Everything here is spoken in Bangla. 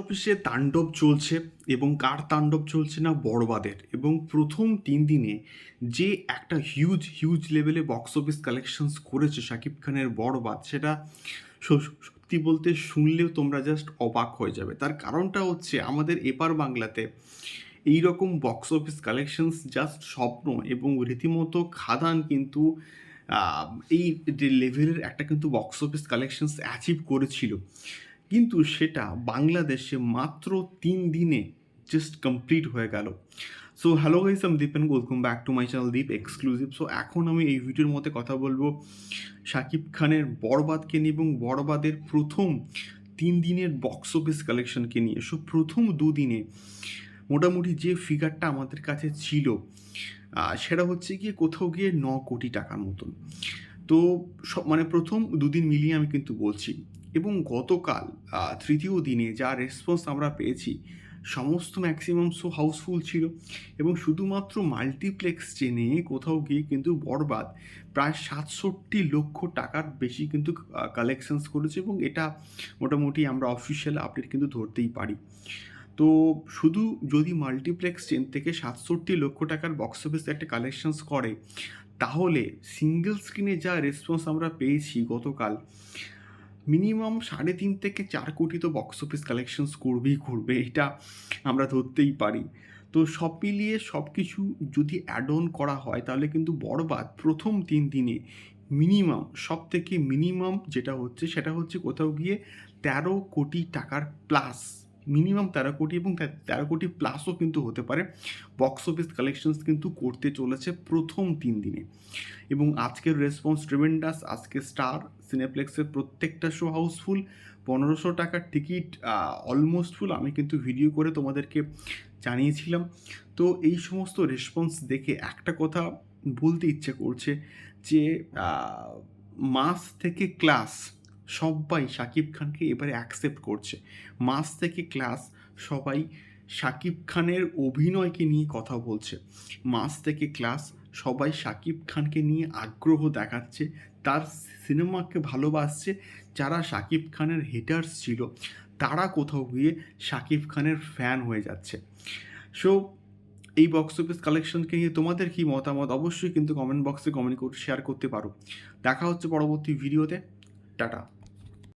অফিসে তাণ্ডব চলছে এবং কার তাণ্ডব চলছে না বড়বাদের। এবং প্রথম তিন দিনে যে একটা হিউজ হিউজ লেভেলে বক্স অফিস কালেকশনস করেছে শাকিব খানের বড়বাদ, সেটা সত্যি বলতে শুনলেও তোমরা জাস্ট অবাক হয়ে যাবে। তার কারণটা হচ্ছে আমাদের এপার বাংলাতে এই রকম বক্স অফিস কালেকশনস জাস্ট স্বপ্ন এবং রীতিমতো খাদান কিন্তু এই লেভেলের একটা কিন্তু বক্স অফিস কালেকশনস অ্যাচিভ করেছিল। কিন্তু সেটা বাংলাদেশে মাত্র তিন দিনে জাস্ট কমপ্লিট হয়ে গেল। So hello guys I'm Deep welcome back to my channel Deep exclusive so এখন আমি এই ভিডিওর মধ্যে কথা বলব শাকিব খানের বরবাদকে নিয়ে এবং বরবাদের প্রথম তিন দিনের বক্স অফিস কালেকশনকে নিয়ে। সো প্রথম দুদিনে মোটামুটি যে ফিগারটা আমাদের কাছে ছিল সেটা হচ্ছে গিয়ে কোথাও গিয়ে ন কোটি টাকার মতন। তো সব মানে প্রথম দুদিন মিলিয়ে আমি কিন্তু বলছি। এবং গতকাল তৃতীয় দিনে যা রেসপন্স আমরা পেয়েছি, সমস্ত ম্যাক্সিমাম শো হাউসফুল ছিল। এবং শুধুমাত্র মাল্টিপ্লেক্স চেনে কোথাও গিয়ে কিন্তু বরবাদ প্রায় সাতষট্টি লক্ষ টাকার বেশি কিন্তু কালেকশনস করেছে। এবং এটা মোটামুটি আমরা অফিসিয়াল আপডেট কিন্তু ধরতেই পারি। তো শুধু যদি মাল্টিপ্লেক্স চেন থেকে সাতষট্টি লক্ষ টাকার বক্স অফিস একটা কালেকশনস করে, তাহলে সিঙ্গেল স্ক্রিনে যা রেসপন্স আমরা পেয়েছি গতকাল মিনিমাম সাড়ে তিন থেকে চার কোটি তো বক্স অফিস কালেকশনস করবেই করবে, এটা আমরা ধরতেই পারি। তো সব মিলিয়ে সব কিছু যদি অ্যাড অন করা হয়, তাহলে কিন্তু বরবাদ প্রথম তিন দিনে। মিনিমাম সব থেকে মিনিমাম যেটা হচ্ছে, সেটা হচ্ছে কোথাও গিয়ে তেরো কোটি টাকার প্লাস মিনিমাম তেরো কোটি এবং তেরো কোটি প্লাসও কিন্তু হতে পারে। বক্স অফিস কালেকশনস কিন্তু করতে চলেছে প্রথম তিন দিনে। এবং আজকের রেসপন্স ট্রিমেন্ডাস আজকে স্টার সিনেপ্লেক্সের প্রত্যেকটা শো হাউসফুল পনেরোশো টাকার টিকিট অলমোস্ট ফুল আমি কিন্তু ভিডিও করে তোমাদেরকে জানিয়েছিলাম। তো এই সমস্ত রেসপন্স দেখে একটা কথা বলতে ইচ্ছে করছে যে মাস থেকে ক্লাস সবাই শাকিব খানকে এবারে অ্যাকসেপ্ট করছে। মাস থেকে ক্লাস সবাই শাকিব খানের অভিনয়কে নিয়ে কথা বলছে। মাস থেকে ক্লাস সবাই শাকিব খানকে নিয়ে আগ্রহ দেখাচ্ছে। তার সিনেমাকে ভালোবাসছে। যারা শাকিব খানের হেটার্স ছিল, তারা কোথাও গিয়ে শাকিব খানের ফ্যান হয়ে যাচ্ছে। সো এই বক্স অফিস কালেকশনকে নিয়ে তোমাদের কি মতামত? অবশ্যই কিন্তু কমেন্ট বক্সে কমেন্ট করে শেয়ার করতে পারো। দেখা হচ্ছে পরবর্তী ভিডিওতে টাটা।